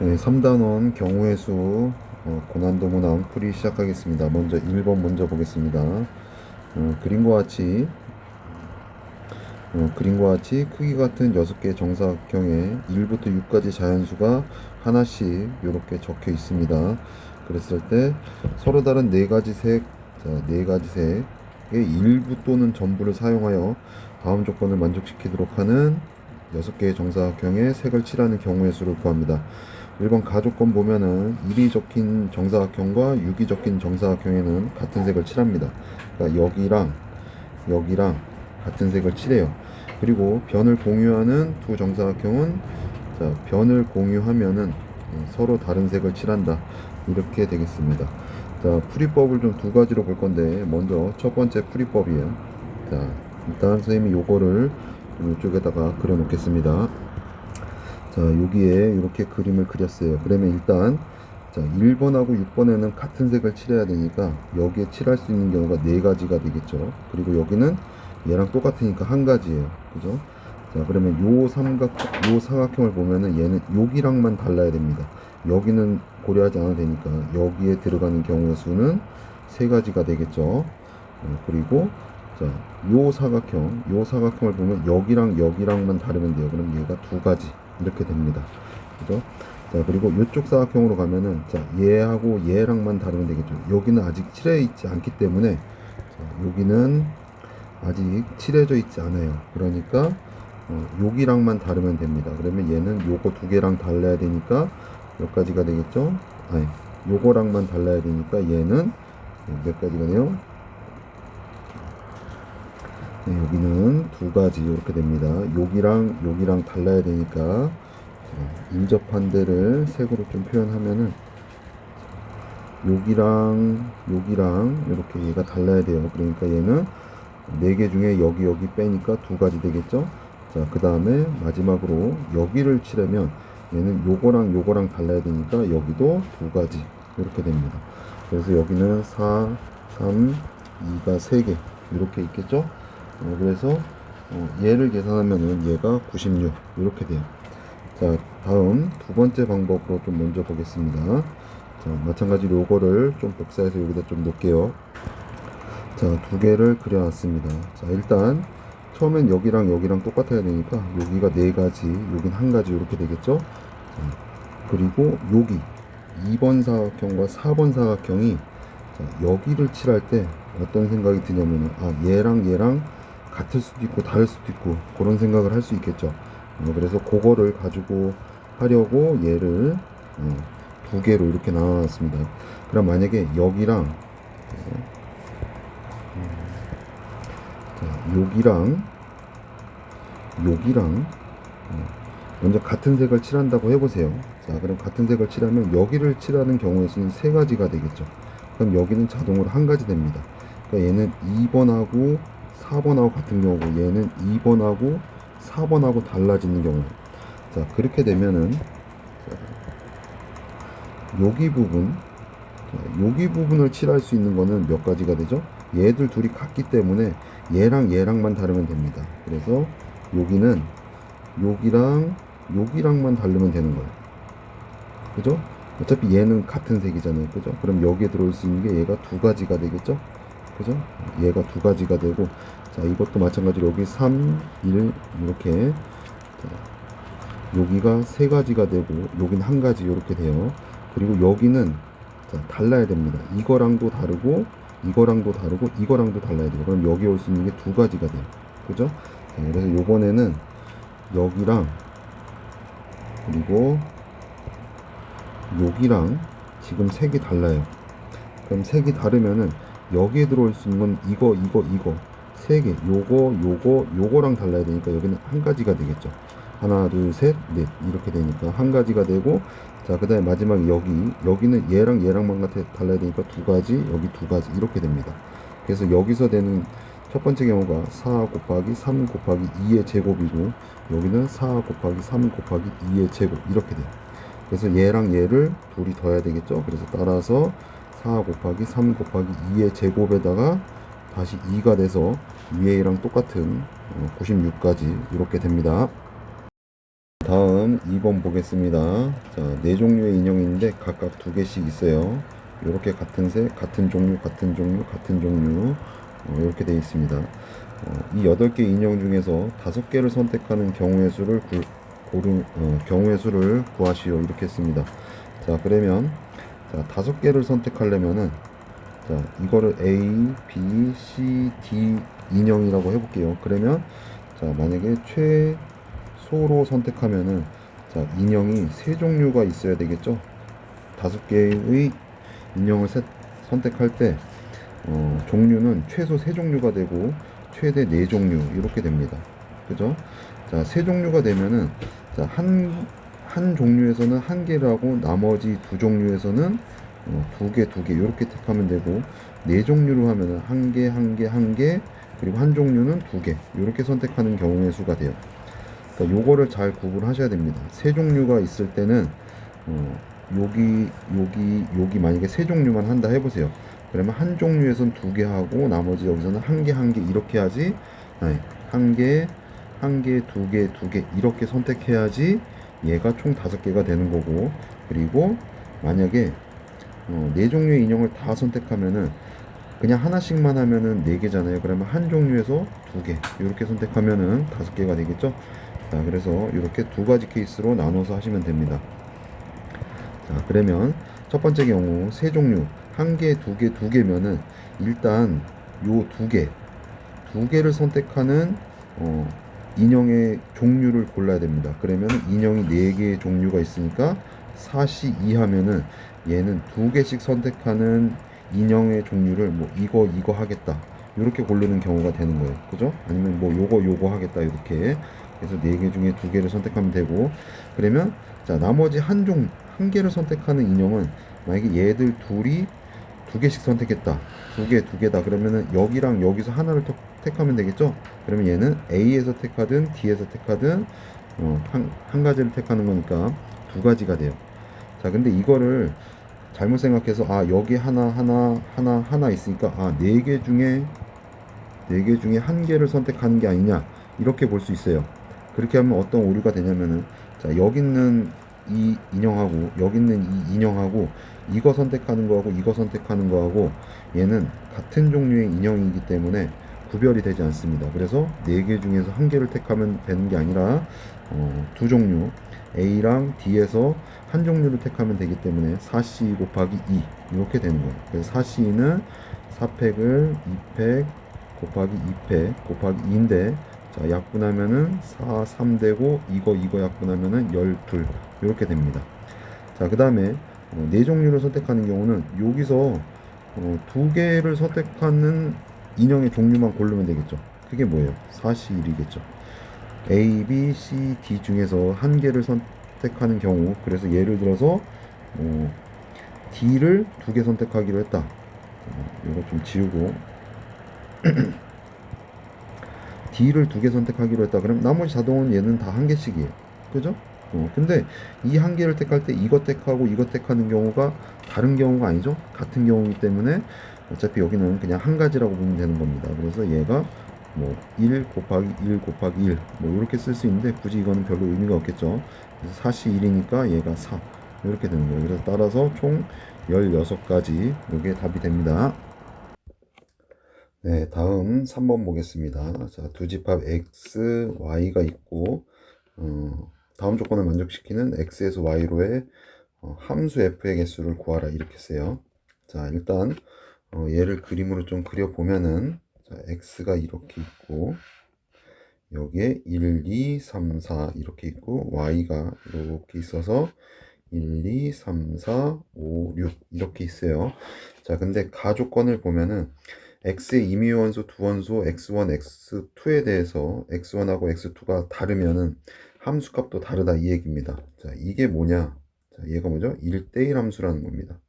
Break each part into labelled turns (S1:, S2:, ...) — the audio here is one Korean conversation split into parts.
S1: 네, 3단원 경우의 수 어, 고난도 문항 풀이 시작하겠습니다. 먼저 1번 먼저 보겠습니다. 어, 그림과 같이 어, 그림과 같이 크기 같은 6개의 정사각형에 1부터 6까지 자연수가 하나씩 이렇게 적혀 있습니다. 그랬을 때 서로 다른 네 가지 색, 자, 네 가지 색의 일부 또는 전부를 사용하여 다음 조건을 만족시키도록 하는 6개의 정사각형에 색을 칠하는 경우의 수를 구합니다. 1번 가조건 보면은 1이 적힌 정사각형과 6이 적힌 정사각형에는 같은 색을 칠합니다. 그러니까 여기랑 여기랑 같은 색을 칠해요. 그리고 변을 공유하는 두 정사각형은 자, 변을 공유하면은 어, 서로 다른 색을 칠한다. 이렇게 되겠습니다. 자, 풀이법을 좀 두 가지로 볼 건데 먼저 첫 번째 풀이법이에요. 자, 일단 선생님이 요거를 좀 이쪽에다가 그려 놓겠습니다. 자, 여기에 이렇게 그림을 그렸어요. 그러면 일단 자, 1번하고 6번에는 같은 색을 칠해야 되니까 여기에 칠할 수 있는 경우가 네 가지가 되겠죠. 그리고 여기는 얘랑 똑같으니까 한 가지예요. 그죠? 자, 그러면 요 삼각, 요 사각형을 보면은 얘는 여기랑만 달라야 됩니다. 여기는 고려하지 않아도 되니까 여기에 들어가는 경우의 수는 세 가지가 되겠죠. 어, 그리고 자, 요 사각형, 요 사각형을 보면 여기랑 여기랑만 다르면 돼요. 그럼 얘가 두 가지 이렇게 됩니다. 그죠? 자, 그리고 요쪽 사각형으로 가면은 자, 얘하고 얘랑만 다르면 되겠죠. 여기는 아직 칠해 있지 않기 때문에 자, 여기는 아직 칠해져 있지 않아요. 그러니까 어, 여기랑만 다르면 됩니다. 그러면 얘는 요거 두 개랑 달라야 되니까 몇 가지가 되겠죠? 아니, 요거랑만 달라야 되니까 얘는 몇 가지가 돼요? 네, 여기는 두 가지 이렇게 됩니다. 여기랑 여기랑 달라야 되니까 자, 인접한 데를 색으로 좀 표현하면은 여기랑 여기랑 이렇게 얘가 달라야 돼요. 그러니까 얘는 네 개 중에 여기 여기 빼니까 두 가지 되겠죠? 자, 그 다음에 마지막으로 여기를 칠하면 얘는 요거랑 요거랑 달라야 되니까 여기도 두 가지 이렇게 됩니다. 그래서 여기는 4, 3, 2가 3개 이렇게 있겠죠? 어, 그래서 어, 얘를 계산하면은 얘가 96 이렇게 돼요. 자, 다음 두 번째 방법으로 좀 먼저 보겠습니다. 자, 마찬가지로 요거를 좀 복사해서 여기다 좀 놓을게요. 자, 두 개를 그려놨습니다. 자, 일단 처음엔 여기랑 여기랑 똑같아야 되니까 여기가 네 가지, 여긴 한 가지 이렇게 되겠죠? 자, 그리고 여기 2번 사각형과 4번 사각형이 자, 여기를 칠할 때 어떤 생각이 드냐면은 아 얘랑 얘랑 같을 수도 있고 다를 수도 있고 그런 생각을 할 수 있겠죠. 어, 그래서 그거를 가지고 하려고 얘를 어, 두 개로 이렇게 나눠놨습니다. 그럼 만약에 여기랑 어, 자, 여기랑 여기랑 어, 먼저 같은 색을 칠한다고 해보세요. 자, 그럼 같은 색을 칠하면 여기를 칠하는 경우의 수는 세 가지가 되겠죠. 그럼 여기는 자동으로 한 가지 됩니다. 그러니까 얘는 2번하고 4번하고 같은 경우고 얘는 2번하고 4번하고 달라지는 경우. 자, 그렇게 되면은 자, 여기 부분, 자, 여기 부분을 칠할 수 있는 거는 몇 가지가 되죠? 얘들 둘이 같기 때문에 얘랑 얘랑만 다르면 됩니다. 그래서 여기는 여기랑 여기랑만 다르면 되는 거예요. 그죠? 어차피 얘는 같은 색이잖아요. 그죠? 그럼 여기에 들어올 수 있는 게 얘가 두 가지가 되겠죠? 그죠? 얘가 두 가지가 되고, 자, 이것도 마찬가지로 여기 3, 1, 이렇게, 자, 여기가 세 가지가 되고, 여긴 한 가지 이렇게 돼요. 그리고 여기는, 자, 달라야 됩니다. 이거랑도 다르고, 이거랑도 다르고, 이거랑도 달라야 돼요. 그럼 여기 올 수 있는 게 두 가지가 돼요. 그죠? 자, 그래서 요번에는 여기랑, 그리고 여기랑 지금 색이 달라요. 그럼 색이 다르면은 여기에 들어올 수 있는 건 이거, 이거, 이거 세 개. 요거, 요거, 요거랑 달라야 되니까 여기는 한 가지가 되겠죠. 하나, 둘, 셋, 넷 이렇게 되니까 한 가지가 되고 자 그 다음에 마지막 여기 여기는 얘랑 얘랑만 같아 달라야 되니까 두 가지 여기 두 가지 이렇게 됩니다. 그래서 여기서 되는 첫 번째 경우가 4 곱하기 3 곱하기 2의 제곱이고 여기는 4 곱하기 3 곱하기 2의 제곱 이렇게 돼요. 그래서 얘랑 얘를 둘이 더해야 되겠죠. 그래서 따라서 4 곱하기 3 곱하기 2의 제곱에다가 다시 2가 돼서 위에랑 똑같은 96까지 이렇게 됩니다. 다음 2번 보겠습니다. 자, 네 종류의 인형인데 각각 두 개씩 있어요. 이렇게 같은 색, 같은 종류, 같은 종류, 같은 종류 어, 이렇게 되어 있습니다. 어, 이 8개 인형 중에서 5개를 선택하는 경우의 수를 구, 고르, 어, 경우의 수를 구하시오 이렇게 했습니다. 자 그러면 자, 5개를 선택하려면은 자 이거를 A, B, C, D 인형이라고 해 볼게요. 그러면 자 만약에 최소로 선택하면은 자 인형이 세 종류가 있어야 되겠죠. 다섯 개의 인형을 세- 선택할 때 어, 종류는 최소 세 종류가 되고 최대 네 종류 이렇게 됩니다. 그죠? 자, 세 종류가 되면은 자, 한, 한 종류에서는 한 개를 하고 나머지 두 종류에서는 어, 두 개, 두 개 이렇게 택하면 되고 네 종류로 하면은 한 개, 한 개, 한 개 그리고 한 종류는 두 개 이렇게 선택하는 경우의 수가 돼요. 그러니까 요거를 잘 구분하셔야 됩니다. 세 종류가 있을 때는 어, 여기 여기 여기 만약에 세 종류만 한다 해보세요. 그러면 한 종류에선 두 개 하고 나머지 여기서는 한 개 한 개 이렇게 하지. 네, 한 개, 한 개, 두 개, 두 개 이렇게 선택해야지 얘가 총 다섯 개가 되는 거고 그리고 만약에 어, 네 종류의 인형을 다 선택하면은 그냥 하나씩만 하면은 네 개잖아요. 그러면 한 종류에서 두 개 이렇게 선택하면은 다섯 개가 되겠죠. 자, 그래서 이렇게 두 가지 케이스로 나눠서 하시면 됩니다. 자, 그러면 첫 번째 경우 세 종류 한 개, 두 개, 두 개면은 일단 요 두 개, 두 개를 선택하는 어, 인형의 종류를 골라야 됩니다. 그러면 인형이 네 개의 종류가 있으니까 4시 2 하면은 얘는 두 개씩 선택하는 인형의 종류를 뭐 이거 이거 하겠다. 이렇게 고르는 경우가 되는 거예요. 그죠? 아니면 뭐 요거 요거 하겠다. 이렇게. 그래서 네개 중에 두 개를 선택하면 되고. 그러면 자 나머지 한 종 한 개를 선택하는 인형은 만약에 얘들 둘이 두 개씩 선택했다. 두 개 두 개다. 그러면은 여기랑 여기서 하나를 톡- 택하면 되겠죠 그러면 얘는 A에서 택하든 D에서 택하든 어, 한, 한 가지를 택하는 거니까 두 가지가 돼요 자 근데 이거를 잘못 생각해서 아 여기 하나 하나 하나 하나 있으니까 아 네 개 중에 네 개 중에 한 개를 선택하는 게 아니냐 이렇게 볼 수 있어요. 그렇게 하면 어떤 오류가 되냐면은 자 여기 있는 이 인형하고 여기 있는 이 인형하고 이거 선택하는 거하고 이거 선택하는 거하고 얘는 같은 종류의 인형이기 때문에 구별이 되지 않습니다. 그래서 네개 중에서 한 개를 택하면 되는 게 아니라 어, 두 종류 A랑 D에서 한 종류를 택하면 되기 때문에 4C 곱하기 2 이렇게 되는 거예요. 그래서 4C는 4팩을 2팩 곱하기 2팩 곱하기 2인데 자 약분하면은 4, 3 되고 이거 이거 약분하면은 12 이렇게 됩니다. 자 그 다음에 어, 네 종류를 선택하는 경우는 여기서 어, 두 개를 선택하는 인형의 종류만 고르면 되겠죠. 그게 뭐예요? 4C 1이겠죠. A, B, C, D 중에서 한 개를 선택하는 경우 그래서 예를 들어서 어, D를 두 개 선택하기로 했다. 어, 이거 좀 지우고 D를 두 개 선택하기로 했다. 그럼 나머지 자동은 얘는 다 한 개씩이에요. 그죠? 어, 근데 이 한 개를 택할 때 이거 택하고 이거 택하는 경우가 다른 경우가 아니죠? 같은 경우이기 때문에 어차피 여기는 그냥 한 가지라고 보면 되는 겁니다. 그래서 얘가 뭐 1 곱하기 1 곱하기 1 뭐 이렇게 쓸 수 있는데 굳이 이거는 별로 의미가 없겠죠. 그래서 4시 1이니까 얘가 4 이렇게 되는 거예요. 그래서 따라서 총 16가지 이게 답이 됩니다. 네, 다음 3번 보겠습니다. 자, 두 집합 x, y가 있고 어, 다음 조건을 만족시키는 x에서 y로의 어, 함수 f의 개수를 구하라 이렇게 써요. 자, 일단 어, 얘를 그림으로 좀 그려 보면은 자, x가 이렇게 있고 여기에 1, 2, 3, 4 이렇게 있고 y가 이렇게 있어서 1, 2, 3, 4, 5, 6 이렇게 있어요. 자, 근데 가조건을 보면은 x의 임의 원소 두 원소 x1, x2에 대해서 x1하고 x2가 다르면은 함수값도 다르다 이 얘기입니다. 자, 이게 뭐냐? 자, 얘가 뭐죠? 1대1 함수라는 겁니다.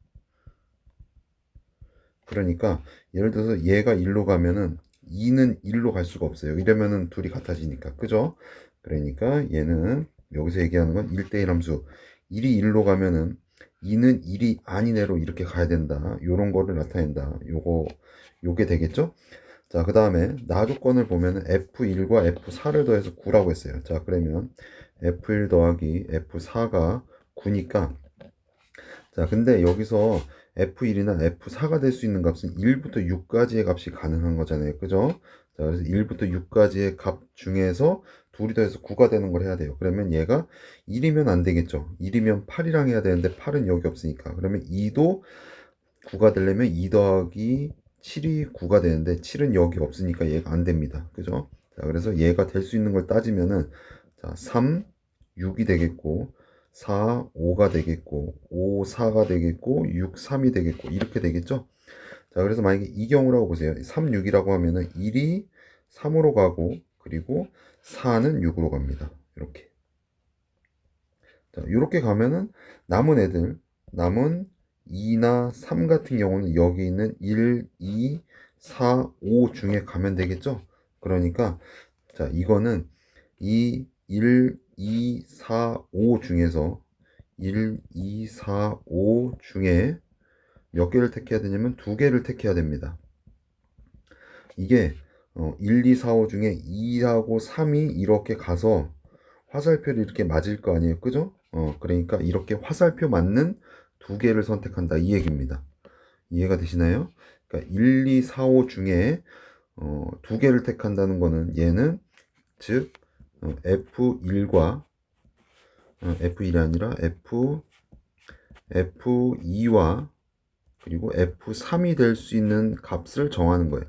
S1: 그러니까 예를 들어서 얘가 1로 가면은 2는 1로 갈 수가 없어요. 이러면은 둘이 같아지니까. 그죠? 그러니까 얘는 여기서 얘기하는 건 1대1 함수. 1이 1로 가면은 2는 1이 아니네로 이렇게 가야 된다. 요런 거를 나타낸다. 요거 요게 되겠죠? 자, 그 다음에 나 조건을 보면은 F1과 F4를 더해서 9라고 했어요. 자, 그러면 F1 더하기 F4가 9니까 자 근데 여기서 F1이나 F4가 될 수 있는 값은 1부터 6까지의 값이 가능한 거잖아요. 그죠? 자 그래서 1부터 6까지의 값 중에서 둘이 더해서 9가 되는 걸 해야 돼요. 그러면 얘가 1이면 안 되겠죠. 1이면 8이랑 해야 되는데 8은 여기 없으니까. 그러면 2도 9가 되려면 2 더하기 7이 9가 되는데 7은 여기 없으니까 얘가 안 됩니다. 그죠? 자 그래서 얘가 될 수 있는 걸 따지면은 자 3, 6이 되겠고 4, 5가 되겠고 5, 4가 되겠고 6, 3이 되겠고 이렇게 되겠죠? 자 그래서 만약에 이 경우라고 보세요 3, 6이라고 하면은 1이 3으로 가고 그리고 4는 6으로 갑니다 이렇게 자 이렇게 가면은 남은 애들 남은 2나 3 같은 경우는 여기 있는 1, 2, 4, 5 중에 가면 되겠죠? 그러니까 자 이거는 이 1, 2, 4, 5 중에서 1, 2, 4, 5 중에 몇 개를 택해야 되냐면 두 개를 택해야 됩니다. 이게 어, 1, 2, 4, 5 중에 2하고 3이 이렇게 가서 화살표를 이렇게 맞을 거 아니에요. 그죠? 어, 그러니까 이렇게 화살표 맞는 두 개를 선택한다. 이 얘기입니다. 이해가 되시나요? 그러니까 1, 2, 4, 5 중에 어, 두 개를 택한다는 거는 얘는 즉 어, F1과 어, F1이 아니라 F F2와 그리고 F3이 될 수 있는 값을 정하는 거예요.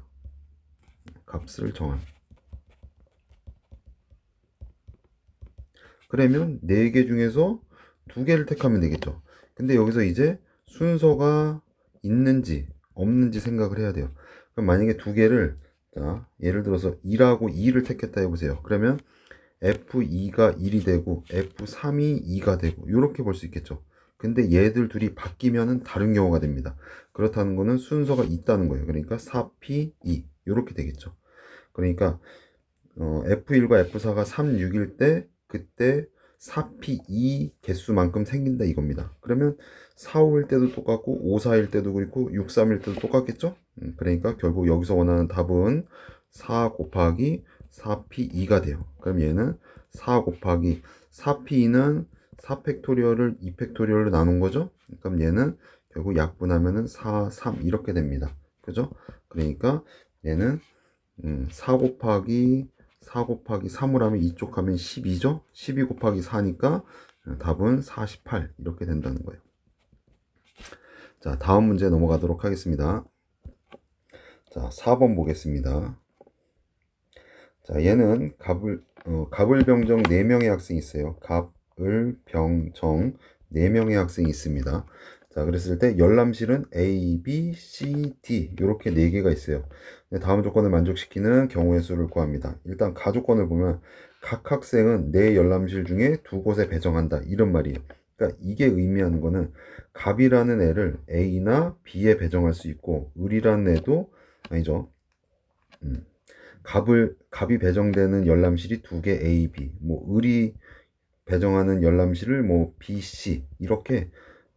S1: 값을 정한. 그러면 네개 중에서 두 개를 택하면 되겠죠. 근데 여기서 이제 순서가 있는지 없는지 생각을 해야 돼요. 그럼 만약에 두 개를 자, 예를 들어서 1하고 2를 택했다 해보세요. 그러면 F2가 1이 되고 F3이 2가 되고 이렇게 볼 수 있겠죠. 근데 얘들 둘이 바뀌면은 다른 경우가 됩니다. 그렇다는 거는 순서가 있다는 거예요. 그러니까 4P2 이렇게 되겠죠. 그러니까 어, F1과 F4가 3, 6일 때 그때 4P2 개수만큼 생긴다 이겁니다. 그러면 4, 5일 때도 똑같고 5, 4일 때도 그렇고 6, 3일 때도 똑같겠죠? 음, 그러니까 결국 여기서 원하는 답은 4 곱하기 4P2가 돼요. 그럼 얘는 4 곱하기 4P2는 4팩토리얼을 2팩토리얼로 나눈 거죠? 그럼 얘는 결국 약분하면은 4, 3 이렇게 됩니다. 그죠? 그러니까 얘는 음, 4 곱하기 4 곱하기 3을 하면 이쪽 하면 12죠? 12 곱하기 4니까 답은 48 이렇게 된다는 거예요. 자, 다음 문제 넘어가도록 하겠습니다. 자, 4번 보겠습니다. 자, 얘는 갑을, 어, 갑을병정 4명의 학생이 있어요. 갑을병정 4명의 학생이 있습니다. 자, 그랬을 때 열람실은 A, B, C, D 이렇게 4개가 있어요. 다음 조건을 만족시키는 경우의 수를 구합니다. 일단 가조건을 보면 각 학생은 내 열람실 중에 두 곳에 배정한다. 이런 말이에요. 그러니까 이게 의미하는 거는 갑이라는 애를 A나 B에 배정할 수 있고 을이라는 애도 아니죠. 음, 갑을 갑이 배정되는 열람실이 두 개 A, B. 뭐 을이 배정하는 열람실을 뭐 B, C 이렇게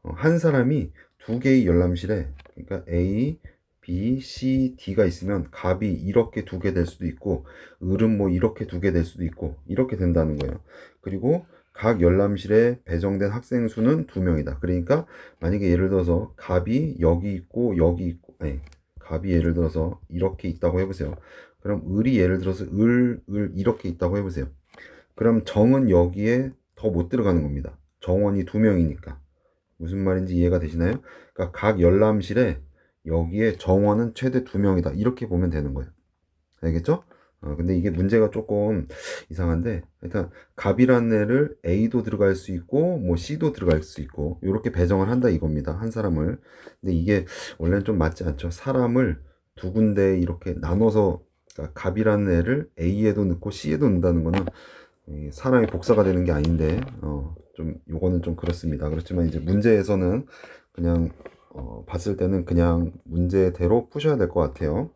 S1: 어, 한 사람이 두 개의 열람실에 그러니까 A, B, C, D가 있으면 갑이 이렇게 두 개 될 수도 있고 을은 뭐 이렇게 두 개 될 수도 있고 이렇게 된다는 거예요. 그리고 각 열람실에 배정된 학생 수는 두 명이다. 그러니까 만약에 예를 들어서 갑이 여기 있고 여기 있고 아니 갑이 예를 들어서 이렇게 있다고 해보세요. 그럼 을이 예를 들어서 을, 을 이렇게 있다고 해보세요. 그럼 정은 여기에 더 못 들어가는 겁니다. 정원이 두 명이니까. 무슨 말인지 이해가 되시나요? 그러니까 각 열람실에 여기에 정원은 최대 두 명이다. 이렇게 보면 되는 거예요. 알겠죠? 어, 근데 이게 문제가 조금 이상한데, 일단, 갑이라는 애를 A도 들어갈 수 있고, 뭐 C도 들어갈 수 있고, 이렇게 배정을 한다 이겁니다. 한 사람을. 근데 이게 원래는 좀 맞지 않죠. 사람을 두 군데 이렇게 나눠서, 그러니까 갑이라는 애를 A에도 넣고 C에도 넣는다는 거는 이 사람이 복사가 되는 게 아닌데, 어, 좀, 요거는 좀 그렇습니다. 그렇지만 이제 문제에서는 그냥, 어, 봤을 때는 그냥 문제대로 푸셔야 될 것 같아요.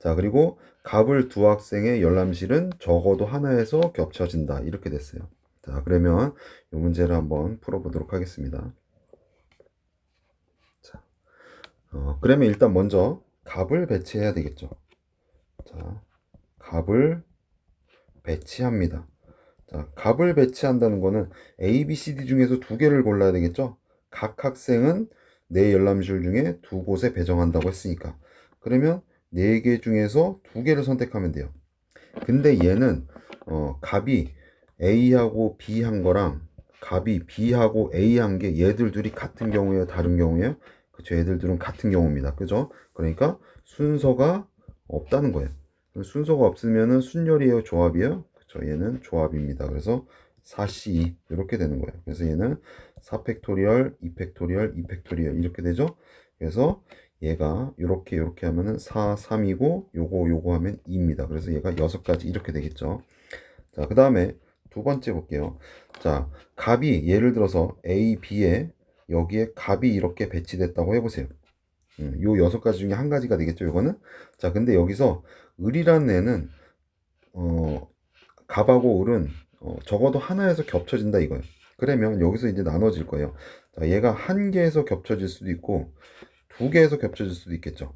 S1: 자, 그리고 갑을 두 학생의 열람실은 적어도 하나에서 겹쳐진다. 이렇게 됐어요. 자, 그러면 이 문제를 한번 풀어보도록 하겠습니다. 자, 어, 그러면 일단 먼저 갑을 배치해야 되겠죠. 자, 갑을 배치합니다. 자, 값을 배치한다는 거는 A, B, C, D 중에서 두 개를 골라야 되겠죠? 각 학생은 네 열람실 중에 두 곳에 배정한다고 했으니까. 그러면 네 개 중에서 두 개를 선택하면 돼요. 근데 얘는 어, 값이 A하고 B 한 거랑 값이 B하고 A 한 게 얘들 둘이 같은 경우예요, 다른 경우예요? 그쵸, 얘들 둘은 같은 경우입니다. 그죠? 그러니까 순서가 없다는 거예요. 순서가 없으면은 순열이에요, 조합이에요? 그쵸, 얘는 조합입니다. 그래서 4C 이렇게 되는 거예요. 그래서 얘는 4 팩토리얼, 2 팩토리얼, 2 팩토리얼 이렇게 되죠? 그래서 얘가 이렇게 이렇게 하면은 4, 3이고 요거 요거 하면 2입니다. 그래서 얘가 6가지 이렇게 되겠죠. 자, 그 다음에 두 번째 볼게요. 자, 값이 예를 들어서 A, B에 여기에 값이 이렇게 배치됐다고 해보세요. 음, 요 여섯 가지 중에 한 가지가 되겠죠, 이거는? 자, 근데 여기서 을이라는 애는, 어, 값하고 을은, 어, 적어도 하나에서 겹쳐진다 이거예요. 그러면 여기서 이제 나눠질 거예요. 자, 얘가 한 개에서 겹쳐질 수도 있고, 두 개에서 겹쳐질 수도 있겠죠.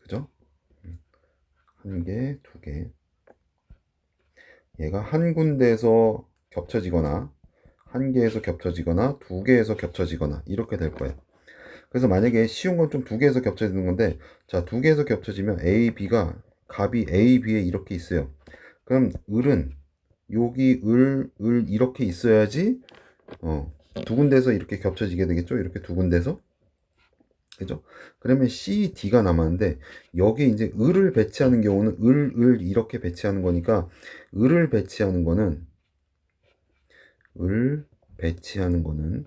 S1: 그죠? 음, 한 개, 두 개. 얘가 한 군데에서 겹쳐지거나, 한 개에서 겹쳐지거나, 두 개에서 겹쳐지거나, 이렇게 될 거예요. 그래서 만약에 쉬운 건 좀 두 개에서 겹쳐지는 건데, 자, 두 개에서 겹쳐지면 A, B가 값이 A, B에 이렇게 있어요. 그럼 을은 여기 을, 을 이렇게 있어야지, 어, 두 군데에서 이렇게 겹쳐지게 되겠죠? 이렇게 두 군데에서. 그죠? 그러면 C, D가 남았는데, 여기 이제 을을 배치하는 경우는 을, 을 이렇게 배치하는 거니까, 을을 배치하는 거는, 을 배치하는 거는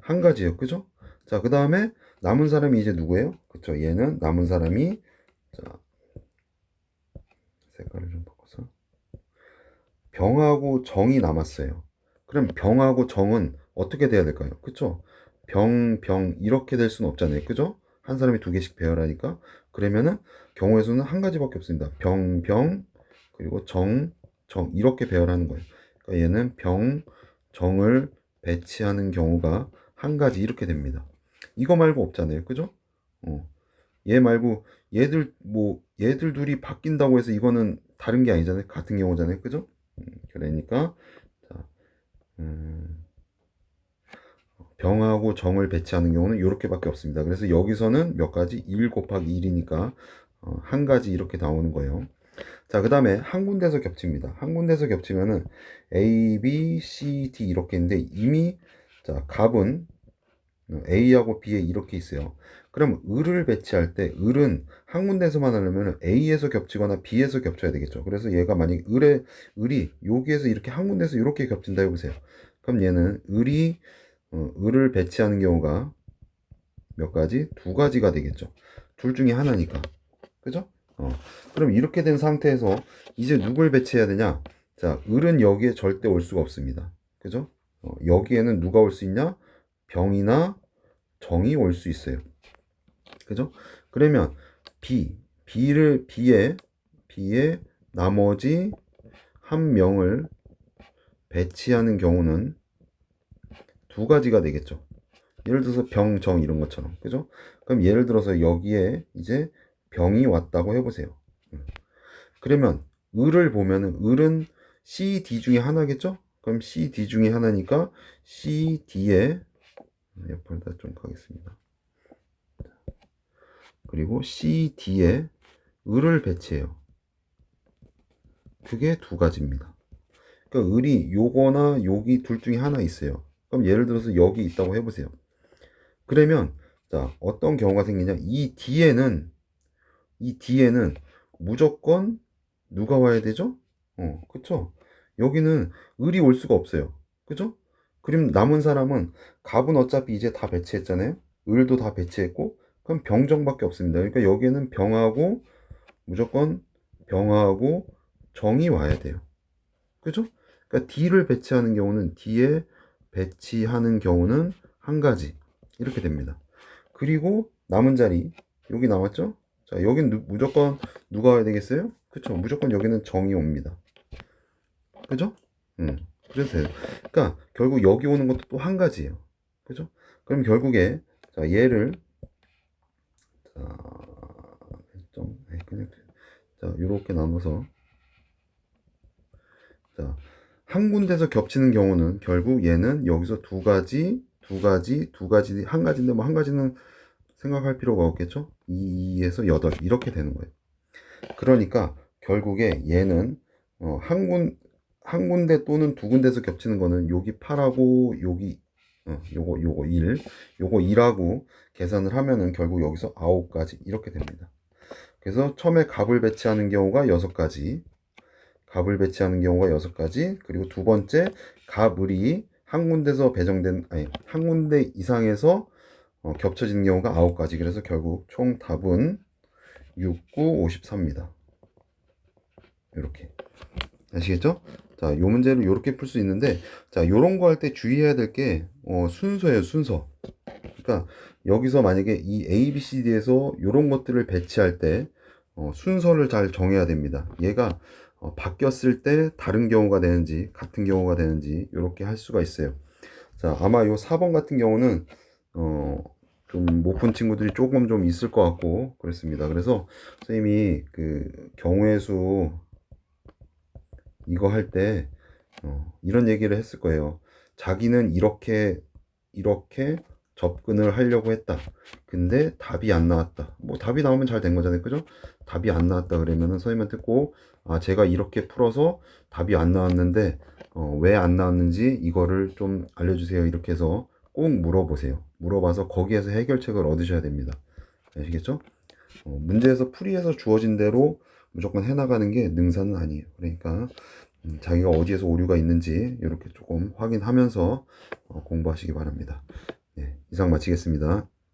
S1: 한 가지예요. 그죠? 자, 그 다음에 남은 사람이 이제 누구예요? 그쵸? 얘는 남은 사람이, 자, 색깔을 좀 바꿔서. 병하고 정이 남았어요. 그럼 병하고 정은 어떻게 돼야 될까요? 그쵸? 병, 병, 이렇게 될 수는 없잖아요. 그죠? 한 사람이 두 개씩 배열하니까. 그러면은 경우의 수는 한 가지밖에 없습니다. 병, 병, 그리고 정, 정, 이렇게 배열하는 거예요. 그러니까 얘는 병, 정을 배치하는 경우가 한 가지 이렇게 됩니다. 이거 말고 없잖아요. 그죠? 어. 얘 말고 얘들 뭐 얘들 둘이 바뀐다고 해서 이거는 다른 게 아니잖아요. 같은 경우잖아요. 그죠? 음, 그러니까 자, 음, 병하고 정을 배치하는 경우는 이렇게밖에 없습니다. 그래서 여기서는 몇 가지 1 곱하기 1이니까 어, 한 가지 이렇게 나오는 거예요. 자, 그 다음에 한 군데서 겹칩니다. 한 군데서 겹치면은 A, B, C, D 이렇게 있는데 이미 자, 값은 A하고 B에 이렇게 있어요. 그럼 을을 배치할 때 을은 한 군데서만 하려면 A에서 겹치거나 B에서 겹쳐야 되겠죠. 그래서 얘가 만약 을에 을이 여기에서 이렇게 한 군데서 이렇게 겹친다 해보세요. 그럼 얘는 을이 어, 을을 배치하는 경우가 몇 가지? 두 가지가 되겠죠. 둘 중에 하나니까. 그죠? 어. 그럼 이렇게 된 상태에서 이제 누굴 배치해야 되냐? 자, 을은 여기에 절대 올 수가 없습니다. 그죠? 어, 여기에는 누가 올 수 있냐? 병이나 정이 올 수 있어요. 그죠? 그러면 B, B를 B에 B에 나머지 한 명을 배치하는 경우는 두 가지가 되겠죠. 예를 들어서 병, 정 이런 것처럼. 그죠? 그럼 예를 들어서 여기에 이제 병이 왔다고 해 보세요. 음. 그러면 을을 보면은 을은 C, D 중에 하나겠죠? 그럼 C, D 중에 하나니까 C, D에 옆으로 좀 가겠습니다. 그리고 C, D에 을을 배치해요. 그게 두 가지입니다. 그러니까 을이 요거나 여기 둘 중에 하나 있어요. 그럼 예를 들어서 여기 있다고 해보세요. 그러면 자 어떤 경우가 생기냐? 이 D에는 이 D에는 무조건 누가 와야 되죠? 어, 그쵸? 여기는 을이 올 수가 없어요. 그죠? 그럼 남은 사람은 갑은 어차피 이제 다 배치했잖아요. 을도 다 배치했고 그럼 병정밖에 없습니다. 그러니까 여기에는 병하고 무조건 병하고 정이 와야 돼요. 그죠? 그러니까 D를 배치하는 경우는 D에 배치하는 경우는 한 가지 이렇게 됩니다. 그리고 남은 자리 여기 남았죠? 자, 여긴 누, 무조건 누가 와야 되겠어요? 그쵸? 무조건 여기는 정이 옵니다. 그죠? 음. 돼요. 그러니까 결국 여기 오는 것도 또 한 가지예요. 그죠? 그럼 결국에 자, 얘를 자, 좀 네, 그냥 자, 요렇게 나눠서 자, 한 군데서 겹치는 경우는 결국 얘는 여기서 두 가지, 두 가지, 두 가지, 한 가지인데 뭐 한 가지는 생각할 필요가 없겠죠? 2에서 8 이렇게 되는 거예요. 그러니까 결국에 얘는 어, 한 군, 한 군데 또는 두 군데서 겹치는 거는 여기 8하고 여기 어, 요거 요거 1, 요거 2라고 계산을 하면은 결국 여기서 9가지 이렇게 됩니다. 그래서 처음에 값을 배치하는 경우가 6가지, 값을 배치하는 경우가 6가지, 그리고 두 번째 값을이 한 군데서 배정된 아니 한 군데 이상에서 어, 겹쳐지는 경우가 9가지. 그래서 결국 총 답은 6, 9, 54입니다. 이렇게. 아시겠죠? 자, 요 문제를 이렇게 풀 수 있는데, 자, 요런 거 할 때 주의해야 될 게, 어, 순서예요, 순서. 그러니까, 여기서 만약에 이 A, B, C, D에서 요런 것들을 배치할 때, 어, 순서를 잘 정해야 됩니다. 얘가, 어, 바뀌었을 때 다른 경우가 되는지, 같은 경우가 되는지, 요렇게 할 수가 있어요. 자, 아마 요 4번 같은 경우는, 어, 좀못푼 친구들이 조금 좀 있을 것 같고, 그렇습니다. 그래서, 선생님이 그, 경우의 수, 이거 할때 어, 이런 얘기를 했을 거예요. 자기는 이렇게 이렇게 접근을 하려고 했다. 근데 답이 안 나왔다. 뭐 답이 나오면 잘 된 거잖아요. 그죠? 답이 안 나왔다 그러면은 선생님한테 꼭 아, 제가 이렇게 풀어서 답이 안 나왔는데 어, 왜 안 나왔는지 이거를 좀 알려 주세요. 이렇게 해서 꼭 물어보세요. 물어봐서 거기에서 해결책을 얻으셔야 됩니다. 아시겠죠? 어, 문제에서 풀이해서 주어진 대로 무조건 해나가는 게 능사는 아니에요. 그러니까 음, 자기가 어디에서 오류가 있는지 이렇게 조금 확인하면서 어, 공부하시기 바랍니다. 네, 이상 마치겠습니다.